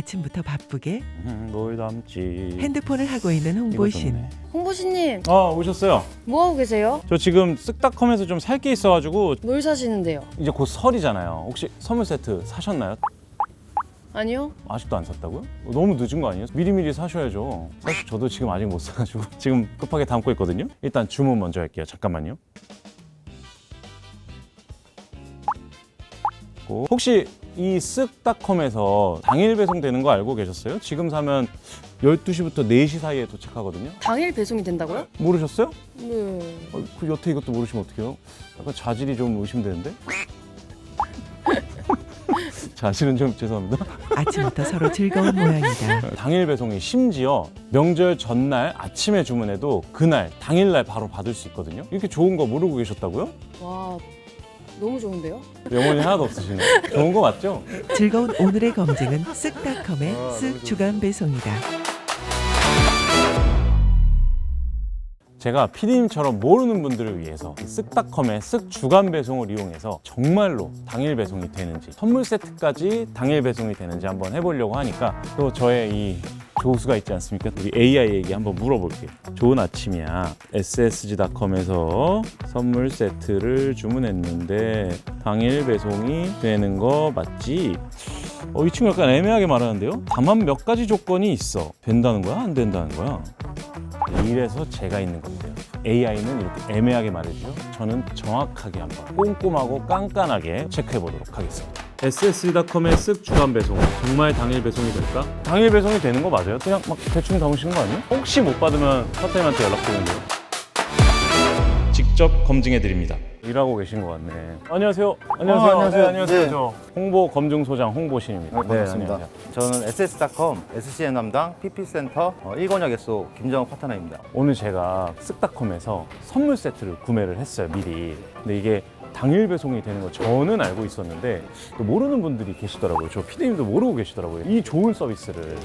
아침부터 바쁘게 음, 뭘 담지? 핸드폰을 하고 있는 이거 홍보신. 좋네. 홍보시님 아 오셨어요. 뭐 하고 계세요? 저 지금 쓱닷컴에서 좀 살 게 있어가지고 뭘 사시는데요? 이제 곧 설이잖아요. 혹시 선물 세트 사셨나요? 아니요. 아직도 안 샀다고요? 어, 너무 늦은 거 아니에요? 미리미리 사셔야죠. 사실 저도 지금 아직 못 사가지고 지금 급하게 담고 있거든요. 일단 주문 먼저 할게요. 잠깐만요. 고- 혹시 이 쓱닷컴에서 당일 배송되는 거 알고 계셨어요? 지금 사면 12시부터 4시 사이에 도착하거든요. 당일 배송이 된다고요? 모르셨어요? 네. 어, 그 여태 이것도 모르시면 어떡해요? 약간 자질이 좀 의심되는데? 자질은 좀 죄송합니다. 아침부터 서로 즐거운 모양이다. 당일 배송이 심지어 명절 전날 아침에 주문해도 그날 당일날 바로 받을 수 있거든요. 이렇게 좋은 거 모르고 계셨다고요? 와 너무 좋은데요? 영혼이 하나도 없으시네. 좋은 거 맞죠? 즐거운 오늘의 검증은 쓱닷컴의 쓱 주간 배송이다. 제가 PD님처럼 모르는 분들을 위해서 이 쓱닷컴의 쓱 주간 배송을 이용해서 정말로 당일 배송이 되는지 선물 세트까지 당일 배송이 되는지 한번 해보려고 하니까 또 저의 이 조수가 있지 않습니까? 우리 AI에게 한번 물어볼게요. 좋은 아침이야. SSG.com에서 선물 세트를 주문했는데 당일 배송이 되는 거 맞지? 어, 이 친구 약간 애매하게 말하는데요? 다만 몇 가지 조건이 있어. 된다는 거야? 안 된다는 거야? 이래서 제가 있는 건데요. AI는 이렇게 애매하게 말해주죠. 저는 정확하게 한번 꼼꼼하고 깐깐하게 체크해 보도록 하겠습니다. SSC.com의 쓱 주간 배송 정말 당일 배송이 될까? 당일 배송이 되는 거 맞아요? 그냥 막 대충 담으시는 거 아니에요? 혹시 못 받으면 사장님한테 연락드리는데요. 직접 검증해 드립니다. 일하고 계신 것 같네. 안녕하세요. 안녕하세요. 어, 안녕하세요. 네, 안녕하세요. 네. 저 홍보 검증소장 홍보신입니다. 네, 반갑습니다. 안녕하세요. 저는 SS.com SCM 담당 PP센터 어, 1권역 에소 김정욱 파트너입니다. 오늘 제가 쓱닷컴에서 선물 세트를 구매를 했어요 미리 근데 이게 당일 배송이 되는 거 저는 알고 있었는데 또 모르는 분들이 계시더라고요 저 피디님도 모르고 계시더라고요 이 좋은 서비스를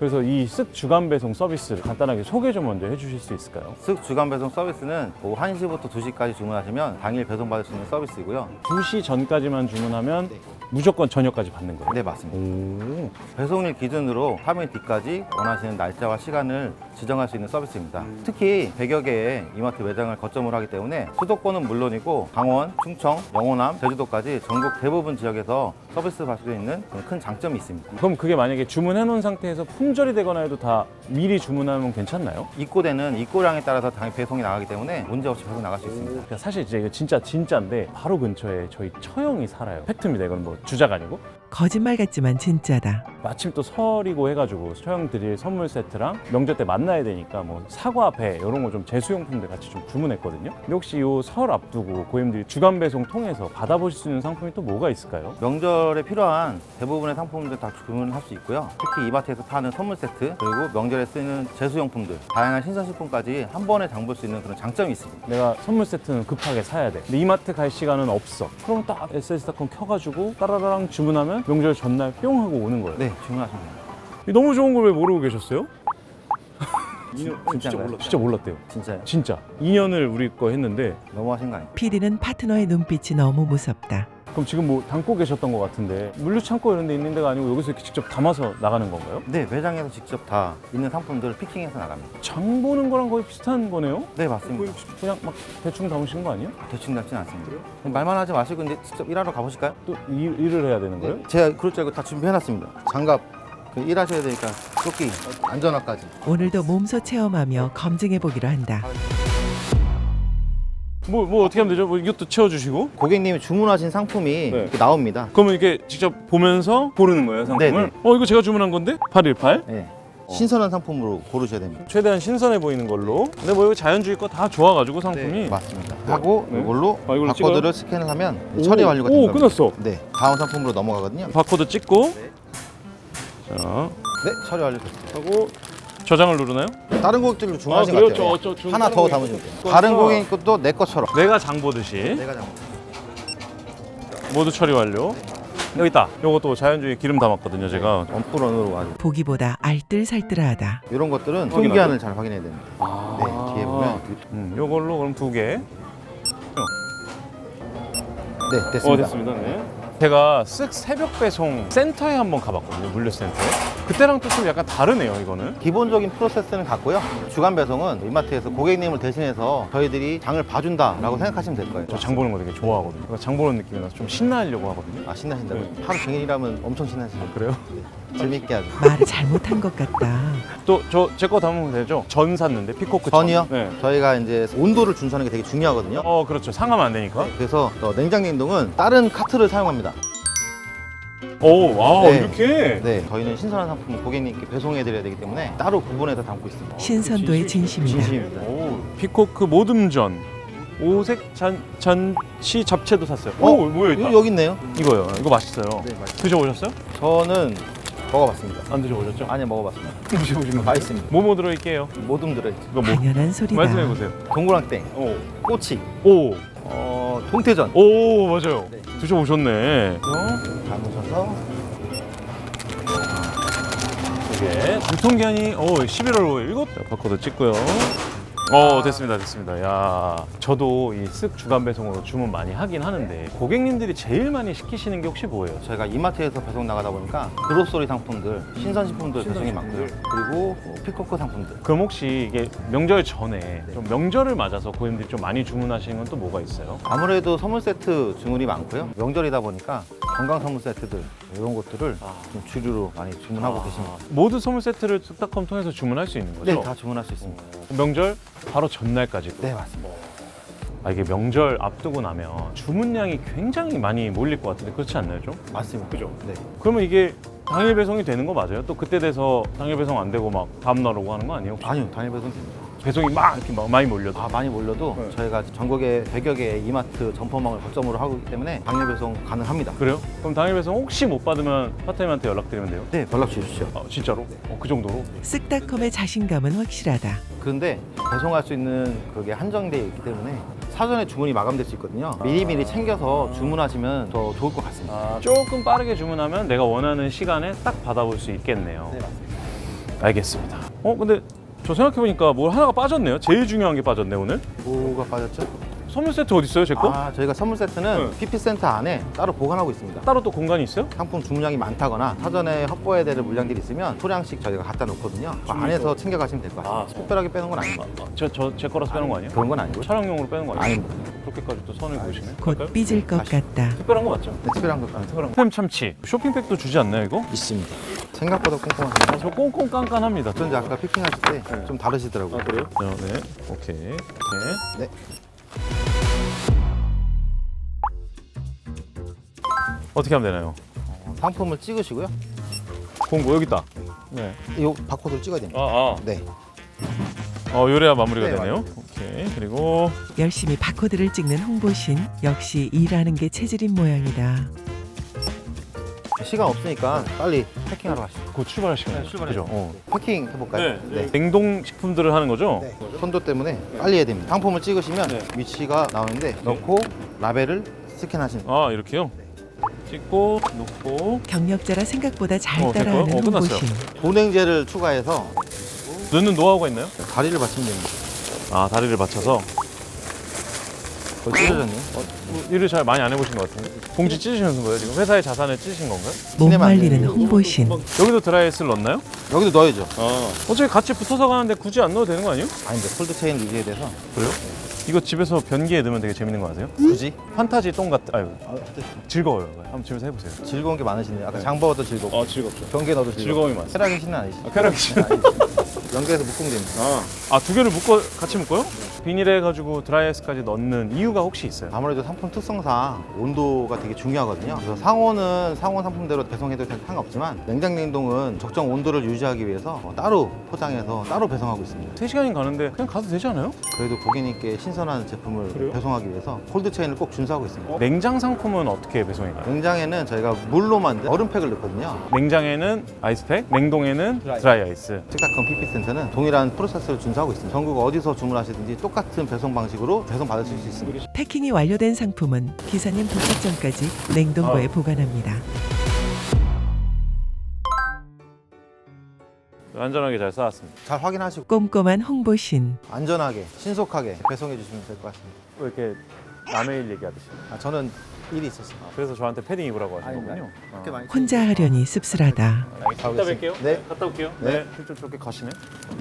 그래서 이 쓱 주간 배송 서비스를 간단하게 소개 좀 먼저 해주실 수 있을까요? 쓱 주간 배송 서비스는 오후 1시부터 2시까지 주문하시면 당일 배송받을 수 있는 서비스이고요. 2시 전까지만 주문하면 무조건 저녁까지 받는 거예요 네, 맞습니다. 오, 배송일 기준으로 3일 뒤까지 원하시는 날짜와 시간을 지정할 수 있는 서비스입니다. 특히 100여 개의 이마트 매장을 거점으로 하기 때문에 수도권은 물론이고 강원, 충청, 영호남, 제주도까지 전국 대부분 지역에서 서비스 받을 수 있는 그런 큰 장점이 있습니다. 그럼 그게 만약에 주문해 놓은 상태에서 품절이 되거나 해도 다 미리 주문하면 괜찮나요? 입고되는 입고량에 따라서 당일 배송이 나가기 때문에 문제 없이 배송 나갈 수 있습니다. 그러니까 사실 이제 이거 진짜 진짜인데 바로 근처에 저희 처형이 살아요. 팩트입니다. 이건 뭐 주작 아니고. 거짓말 같지만 진짜다. 마침 또 설이고 해가지고 처형 드릴 선물 세트랑 명절 때 만나야 되니까 뭐 사과, 배 이런 거 좀 제수용품들 같이 좀 주문했거든요. 근데 혹시 요설 앞두고 고객님들이 주간 배송 통해서 받아보실 수 있는 상품이 또 뭐가 있을까요? 명절에 필요한 대부분의 상품들 다 주문할 수 있고요. 특히 이마트에서 파는 선물 세트 그리고 명절에 쓰는 제수용품들 다양한 신선식품까지 한 번에 장볼 수 있는 그런 장점이 있습니다. 내가 선물 세트는 급하게 사야 돼. 근데 이마트 갈 시간은 없어. 그럼 딱 SS닷컴 켜가지고 따라라랑 주문하면 명절 전날 뿅 하고 오는 거예요. 네, 됩니다. 너무 좋은 걸 왜 모르고 계셨어요? 진짜인가요? 진짜 몰랐대요. 진짜요? 진짜 2년을 우리 거 했는데 너무하신 거 아니에요? PD는 파트너의 눈빛이 너무 무섭다. 그럼 지금 뭐 담고 계셨던 것 같은데 물류 창고 이런 데 있는 데가 아니고 여기서 이렇게 직접 담아서 나가는 건가요? 네, 매장에서 직접 다 있는 상품들을 피킹해서 나갑니다. 장 보는 거랑 거의 비슷한 거네요? 네, 맞습니다. 그냥 막 대충 담으시는 거 아니에요? 대충 잡진 않습니다. 말만 하지 마시고 이제 직접 일하러 가보실까요? 또 일, 일을 해야 되는 거예요? 제가 그럴 줄 알고 다 준비해놨습니다. 장갑, 그 일하셔야 되니까 조끼, 안전화까지. 오늘도 몸소 체험하며 검증해 보기로 한다. 뭐, 뭐 어떻게 하면 되죠? 뭐 이것도 채워주시고 고객님이 주문하신 상품이 네. 이렇게 나옵니다. 그러면 이렇게 직접 보면서 고르는 거예요 상품을? 네네. 어 이거 제가 주문한 건데? 818? 네. 신선한 상품으로 고르셔야 됩니다. 최대한 신선해 보이는 걸로 근데 뭐 이거 자연주의 거 다 좋아가지고 상품이 맞습니다. 하고 네. 이걸로 아, 이걸로 바코드를 스캔을 하면 오, 처리 완료가 오 됩니다. 끝났어 네, 다음 상품으로 넘어가거든요. 바코드 찍고 네. 자 네, 처리 완료됐습니다. 하고 저장을 누르나요? 다른 고객들로 주문하신 아, 것 그래요? 같아요. 저- 저- 저 하나 다른 더. 거. 다른 거. 고객 것도 내 것처럼. 내가 장 보듯이 내가 잡은 모두 처리 완료 여기 있다 요것도 자연주의 기름 담았거든요 제가 원프런으로 아주 보기보다 알뜰살뜰하다. 이런 것들은? 통기한을 잘 확인해야 됩니다. 아 네, 뒤에 보면 음, 요걸로 그럼 두 개 네, 됐습니다. 어 됐습니다 네. 제가 쓱 새벽 배송 센터에 한번 가봤거든요 물류센터에 그때랑 또 좀 약간 다르네요, 이거는. 기본적인 프로세스는 같고요. 주간 배송은 이마트에서 고객님을 대신해서 저희들이 장을 봐준다라고 생각하시면 될 거예요. 저 장 보는 거 되게 좋아하거든요. 그러니까 장 보는 느낌이 나서 좀 신나려고 하거든요. 아 신나신다고요? 네. 하루 종일이라면 엄청 신나시죠. 그래요? 재밌게 하죠. 말을 잘못한 것 같다. 또 저 제 거 담으면 되죠? 전 샀는데 피코크 전이요? 네. 저희가 이제 온도를 준수하는 게 되게 중요하거든요. 어, 그렇죠. 상하면 안 되니까. 그래서 어, 냉장 냉동은 다른 카트를 사용합니다. 오, 와, 네. 이렇게. 네, 저희는 신선한 상품 고객님께 배송해 드려야 되기 때문에 따로 구분해서 담고 있습니다. 신선도의 진심이다. 진심입니다. 오, 피코크 모듬전. 오색 잔, 잔치 잡채도 샀어요. 어? 오, 뭐야, 있다. 여기, 여기 있네요. 이거요. 이거 맛있어요. 네, 맛있어요. 드셔보셨어요? 저는 먹어봤습니다. 안 드셔보셨죠? 아니 먹어봤습니다. 드셔보시면 맛있습니다. 뭐뭐 들어있게요? 모둠 들어있죠. 이거 뭐? 당연한 소리다. 말씀해 보세요. 동그랑땡, 오. 꼬치, 오. 어, 동태전. 오, 맞아요. 네. 드셔보셨네. 담으셔서 이게 유통기한이 어 11월 5일 이거 바코드 찍고요. 어 됐습니다 됐습니다 야 저도 이 쓱 주간 배송으로 주문 많이 하긴 하는데 고객님들이 제일 많이 시키시는 게 혹시 뭐예요? 저희가 이마트에서 배송 나가다 보니까 그로소리 상품들, 신선식품들 배송이 많고요. 그리고 뭐 피코크 상품들. 그럼 혹시 이게 명절 전에 좀 명절을 맞아서 고객님들이 좀 많이 주문하시는 건 또 뭐가 있어요? 아무래도 선물 세트 주문이 많고요. 명절이다 보니까 건강 선물 세트들 이런 것들을 좀 주류로 많이 주문하고 계십니다. 모든 선물 세트를 쓱닷컴 통해서 주문할 수 있는 거죠? 네, 다 주문할 수 있습니다. 명절 바로 전날까지도 네, 맞습니다. 아, 이게 명절 앞두고 나면 주문량이 굉장히 많이 몰릴 것 같은데 그렇지 않나요 좀? 맞습니다. 그죠? 네. 그러면 이게 당일 배송이 되는 거 맞아요? 또 그때 돼서 당일 배송 안 되고 막 다음 날 오고 하는 거 아니에요? 혹시? 아니요, 단일 배송 됩니다. 배송이 막 이렇게 막 많이 몰려도 아, 많이 몰려도 네. 저희가 전국에 100여 개의 이마트 점포망을 거점으로 하고 있기 때문에 당일 배송 가능합니다. 그래요? 그럼 당일 배송 혹시 못 받으면 파타임한테 연락드리면 돼요? 네, 연락 주십시오. 아, 진짜로? 어, 그 정도로? 쓱닷컴의 자신감은 확실하다. 그런데 배송할 수 있는 그게 한정되어 있기 때문에 사전에 주문이 마감될 수 있거든요. 미리미리 챙겨서 주문하시면 더 좋을 것 같습니다. 아, 조금 빠르게 주문하면 내가 원하는 시간에 딱 받아볼 수 있겠네요. 네, 맞습니다. 알겠습니다. 어, 근데 저 생각해보니까 뭘 하나가 빠졌네요. 제일 중요한 게 빠졌네, 오늘. 뭐가 빠졌죠? 선물 세트 어디 있어요, 제 거? 아, 저희가 선물 세트는 네. PP 센터 안에 따로 보관하고 있습니다. 따로 또 공간이 있어요? 상품 주문량이 많다거나 사전에 확보해야 될 물량들이 있으면 소량씩 저희가 갖다 놓거든요. 그 안에서 챙겨가시면 될 것 같습니다. 아, 특별하게 빼는 건 아닙니다. 저, 저, 제 거라서 빼는 거 아니에요? 그런 건 아니고요. 촬영용으로 빼는 거 아니에요? 아닙니다. 그렇게까지 또 선을 그으시네. 곧 삐질 것 같다. 특별한 거 맞죠? 네, 특별한 것 특별한 거. 햄 참치. 쇼핑백도 주지 않나요, 이거? 있습니다. 생각보다 꼼꼼하십니다. 아, 저 꽁꽁 깐깐합니다. 어쩐지 아까 피킹하실 때 좀 다르시더라고요. 아, 그래요? 네. 오케이. 오케이. 네. 어떻게 하면 되나요? 어, 상품을 찍으시고요. 공고 여기 있다. 네. 이 바코드를 찍어야 됩니다. 아, 아. 네. 어, 요래야 마무리가 네, 되네요. 오케이. 그리고 열심히 바코드를 찍는 홍보신. 역시 일하는 게 체질인 모양이다. 시간 없으니까 빨리 패킹하러 가시죠. 곧 출발할 시간이죠. 네, 출발해요. 그죠? 어. 패킹 해볼까요? 냉동 식품들을 하는 거죠? 네. 선도 때문에 빨리 해야 됩니다. 상품을 찍으시면 네. 위치가 나오는데 넣고 라벨을 스캔하시는 거예요. 아, 이렇게요? 찍고 놓고 경력자라 생각보다 잘 어, 됐고요? 따라하는 어, 끝났어요. 홍보신. 보냉제를 추가해서 넣는 노하우가 있나요? 다리를 받치면 됩니다. 아, 다리를 받쳐서 거의 찢어졌네요. 어, 뭐 일을 잘 많이 안 해보신 것 같은데 봉지 찢으시는 거예요 지금 회사의 자산을 찢으신 건가요? 못 시내만 안 말리는 되는 홍보신. 여기도 드라이아이스를 넣나요? 여기도 넣어야죠. 아 어차피 같이 붙어서 가는데 굳이 안 넣어도 되는 거 아니에요? 아닌데 폴드 체인을 유지해야 돼서 그래요? 이거 집에서 변기에 넣으면 되게 재밌는 거 아세요? 굳이 판타지 똥 같... 아유 즐거워요 이거. 한번 집에서 해보세요 즐거운 게 많으시네요. 아까 장버거도 즐겁고 아 즐겁죠 경계 넣어도 즐겁고 즐거움이 많습니다 쾌락의 신은 아니시죠? 아, 쾌락의 신. 연계해서 묶으면 됩니다. 아 두 개를 묶어 같이 묶어요? 비닐에 해가지고 드라이아이스까지 넣는 이유가 혹시 있어요? 아무래도 상품 특성상 온도가 되게 중요하거든요. 그래서 상온은 상온 상품대로 배송해도 상관없지만 냉장 냉동은 적정 온도를 유지하기 위해서 어, 따로 포장해서 따로 배송하고 있습니다. 3시간이 가는데 그냥 가도 되지 않아요? 그래도 고객님께 신선한 제품을 그래요? 배송하기 위해서 콜드 체인을 꼭 준수하고 있습니다. 냉장 상품은 어떻게 배송이 가요? 냉장에는 저희가 물로 만든 얼음팩을 넣거든요. 냉장에는 아이스팩, 냉동에는 드라이아이스 특딱컴 PP 센터는 동일한 프로세스를 준수하고 있습니다. 전국 어디서 주문하시든지 똑같은 배송 방식으로 배송 받으실 수 있습니다. 패킹이 완료된 상품은 기사님 도착 전까지 냉동고에 보관합니다. 안전하게 잘 쌓았습니다 잘 확인하시고 꼼꼼한 홍보신. 안전하게 신속하게 배송해 주시면 될 것 같습니다. 왜 이렇게 남의 일 얘기하듯이 아, 저는 일이 있었어요. 그래서 저한테 패딩 입으라고 하신 아닙니다. 거군요. 그렇게 많이 혼자 하려니 씁쓸하다. 이따 뵐게요. 네. 갔다 올게요. 네. 좀 저렇게 가시네.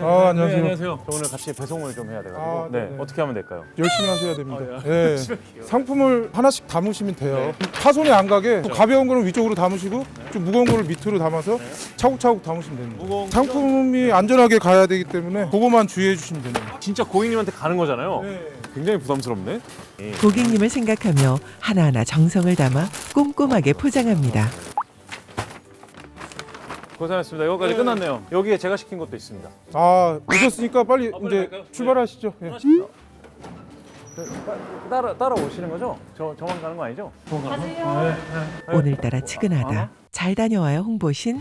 아, 안녕하세요. 네, 안녕하세요. 저 오늘 같이 배송을 좀 해야 돼가지고. 아, 네. 네네. 어떻게 하면 될까요? 열심히 하셔야 됩니다. 어, 예. 상품을 하나씩 담으시면 돼요. 파손이 안 가게 좀 가벼운 거는 위쪽으로 담으시고 좀 무거운 거를 밑으로 담아서 차곡차곡 담으시면 됩니다. 무거운 상품이 안전하게 가야 되기 때문에 그거만 주의해 주시면 됩니다. 진짜 고객님한테 가는 거잖아요. 굉장히 부담스럽네. 예. 고객님을 생각하며 하나하나 정성을 담아 꼼꼼하게 포장합니다. 고생하셨습니다. 여기까지 끝났네요. 여기에 제가 시킨 것도 있습니다. 아 오셨으니까 빨리 아, 빨리 이제 갈까요? 출발하시죠. 예. 따라 따라 오시는 거죠? 저 저만 가는 거 아니죠? 오늘따라 측은하다. 잘 다녀와요 홍보신.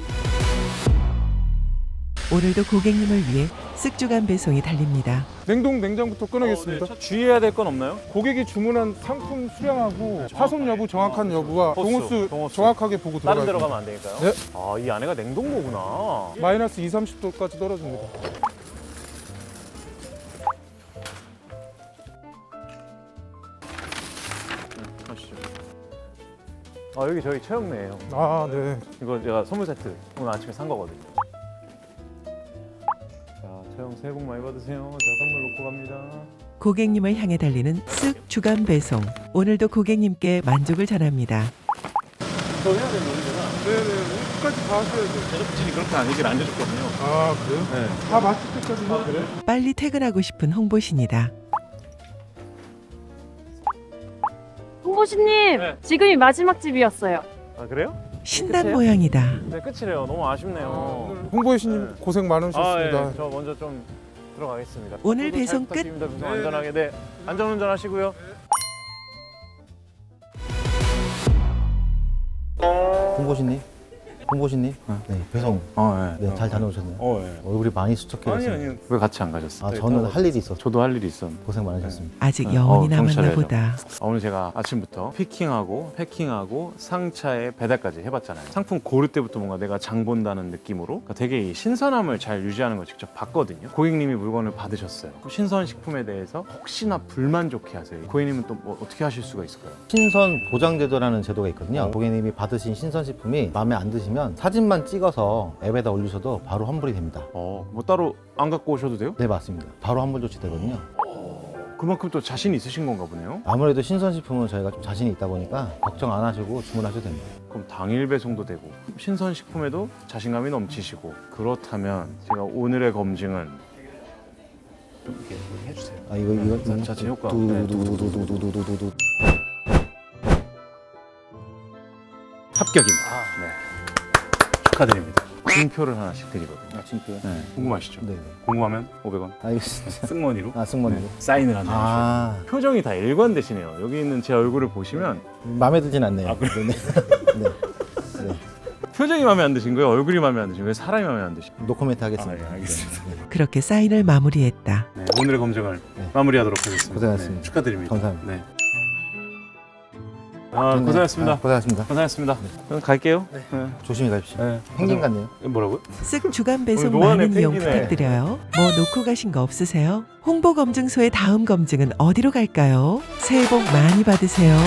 오늘도 고객님을 위해 쓱주간 배송이 달립니다. 냉동 냉장부터 끊어겠습니다. 어, 네. 주의해야 될 건 없나요? 고객이 주문한 상품 수량하고 파손 여부 정확한 여부와 호수, 동호수 동호수. 정확하게 보고 다른 데로. 가면 안 되니까요. 네. 아, 이 안에가 냉동고구나. 마이너스 2, 30도까지 떨어집니다. 아, 여기 저희 체육내예요. 아 네. 이거 제가 선물 세트 오늘 아침에 산 거거든요. 자, 채영 새해 복 많이 받으세요. 자, 선물 놓고 갑니다. 고객님을 향해 달리는 쓱 주간 배송. 오늘도 고객님께 만족을 전합니다. 저 해야 되는 일이잖아. 네네. 끝까지 다 하셔야죠. 제작진이 그렇게 안 얘기를 안 해줬거든요. 아 그래요? 네. 다 마칠 때까지 아, 그래? 빨리 퇴근하고 싶은 홍보신이다. 홍보시님 네. 지금이 마지막 집이었어요. 아, 그래요? 신난 끝이에요? 모양이다. 네, 끝이래요. 너무 아쉽네요. 홍보회신님 네. 고생 아, 많으셨습니다. 예. 저 먼저 좀 들어가겠습니다. 오늘 잘 배송 끝. 부탁드립니다. 배송 네, 안전하게. 네. 안전 운전 하시고요. 홍보신님, 홍보신님, 네 배송 어, 네, 잘 다녀오셨네요. 어, 예. 얼굴이 많이 수척해졌어요. 왜 같이 안 가셨어요? 아 저는 할 일이 있어서 저도 할 일이 있었는데. 고생 많으셨습니다. 아직 네. 영혼이 어, 남았나 경찰이죠. 보다. 아, 오늘 제가 아침부터 피킹하고 패킹하고 상차에 배달까지 해봤잖아요. 상품 고를 때부터 뭔가 내가 장 본다는 느낌으로 그러니까 되게 이 신선함을 잘 유지하는 걸 직접 봤거든요. 고객님이 물건을 받으셨어요. 그 신선 식품에 대해서 혹시나 불만족해 하세요. 고객님은 또 뭐 어떻게 하실 수가 있을까요? 신선 보장 제도라는 제도가 있거든요. 어. 고객님이 받으신 신선 식품이 마음에 안 드시면 사진만 찍어서 앱에다 올리셔도 바로 환불이 됩니다. 어, 뭐 따로 안 갖고 오셔도 돼요? 네 맞습니다. 바로 환불 조치 되거든요. 그만큼 또 자신 있으신 건가 보네요. 아무래도 신선 식품은 저희가 좀 자신이 있다 보니까 걱정 안 하시고 주문하셔도 됩니다. 그럼 당일 배송도 되고 신선 식품에도 자신감이 넘치시고 그렇다면 제가 오늘의 검증은 좀 이렇게 해주세요. 아 이거 이거 자체 효과. 네. 두두두두두두두두두 합격입니다. 네. 축하드립니다. 징표를 하나씩 드리거든요. 아 진짜요? 네. 궁금하시죠? 네. 궁금하면 500원. 알겠습니다. 승머니로 아 승무원님. 네. 사인을 한 장. 아. 아 표정이 다 일관되시네요. 여기 있는 제 얼굴을 보시면 마음에 들진 않네요. 아, 네. 네. 네. 표정이 마음에 안 드신 거예요? 얼굴이 마음에 안 드신 거예요? 사람이 마음에 안 드신 거예요? 노코멘트 하겠습니다. 아, 예, 알겠습니다. 네, 네. 그렇게 사인을 마무리했다. 네, 오늘의 검증을 네. 마무리하도록 하겠습니다. 고생하셨습니다. 네, 축하드립니다. 감사합니다. 네. 아, 네. 고생하셨습니다. 아, 고생하셨습니다. 고생하셨습니다. 그럼 갈게요. 네. 조심히 가십시오. 네. 펭귄 같네요. 뭐라고요? 쓱 주간 배송 오늘 노안의 많은 이용 펭귄에. 부탁드려요. 뭐 놓고 가신 거 없으세요? 홍보 검증소의 다음 검증은 어디로 갈까요? 새해 복 많이 받으세요.